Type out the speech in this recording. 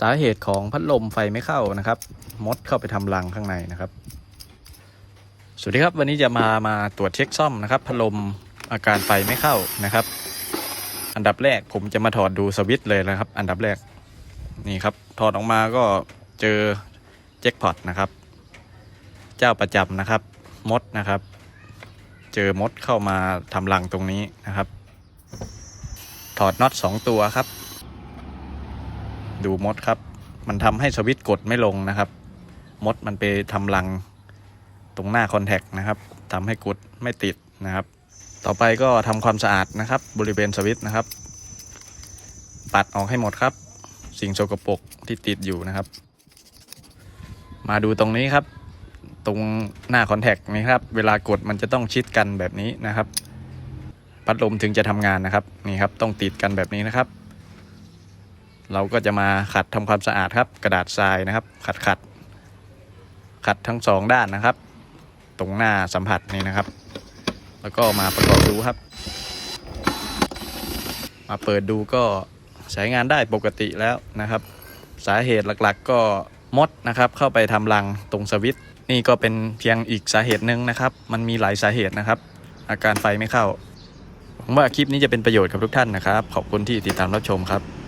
สาเหตุของพัดลมไฟไม่เข้านะครับ มดเข้าไปทำรังข้างในนะครับ สวัสดีครับวันนี้จะมามาตรวจเช็คซ่อมนะครับ พัดลมอาการไฟไม่เข้านะครับ อันดับแรกผมจะมาถอดดูสวิตช์เลยนะครับ อันดับแรกนี่ครับถอดออกมาก็เจอแจ็คพอตนะครับ เจ้าประจำนะครับ มดนะครับ เจอมดเข้ามาทำรังตรงนี้นะครับ ถอดน็อตสองตัวครับ ดูมดครับ มันทำให้สวิตช์กดไม่ลงนะครับ มดมันไปทำรังตรงหน้าคอนแทคนะครับทำให้กดไม่ติดนะครับ ต่อไปก็ทำความสะอาดนะครับ บริเวณสวิตช์นะครับ ปัดออกให้หมดครับ สิ่งสกปรกที่ติดอยู่นะครับ มาดูตรงนี้ครับ ตรงหน้าคอนแทคนี้ครับ เวลากดมันจะต้องชิดกันแบบนี้นะครับ พัดลมถึงจะทำงานนะครับนี่ครับต้องติดกันแบบนี้นะครับ เราก็จะมาขัดทำความสะอาดครับ กระดาษทรายนะครับ ขัดขัดขัดทั้งสองด้านนะครับ ตรงหน้าสัมผัสนี่นะครับ แล้วก็มาประกอบดูครับ มาเปิดดูก็ใช้งานได้ปกติแล้วนะครับ สาเหตุหลักๆก็มดนะครับ เข้าไปทำรังตรงสวิตช์นี่ก็เป็นเพียงอีกสาเหตุหนึ่งนะครับ มันมีหลายสาเหตุนะครับ อาการไฟไม่เข้าผมว่าคลิปนี้จะเป็นประโยชน์กับทุกท่านนะครับ ขอบคุณที่ติดตามรับชมครับ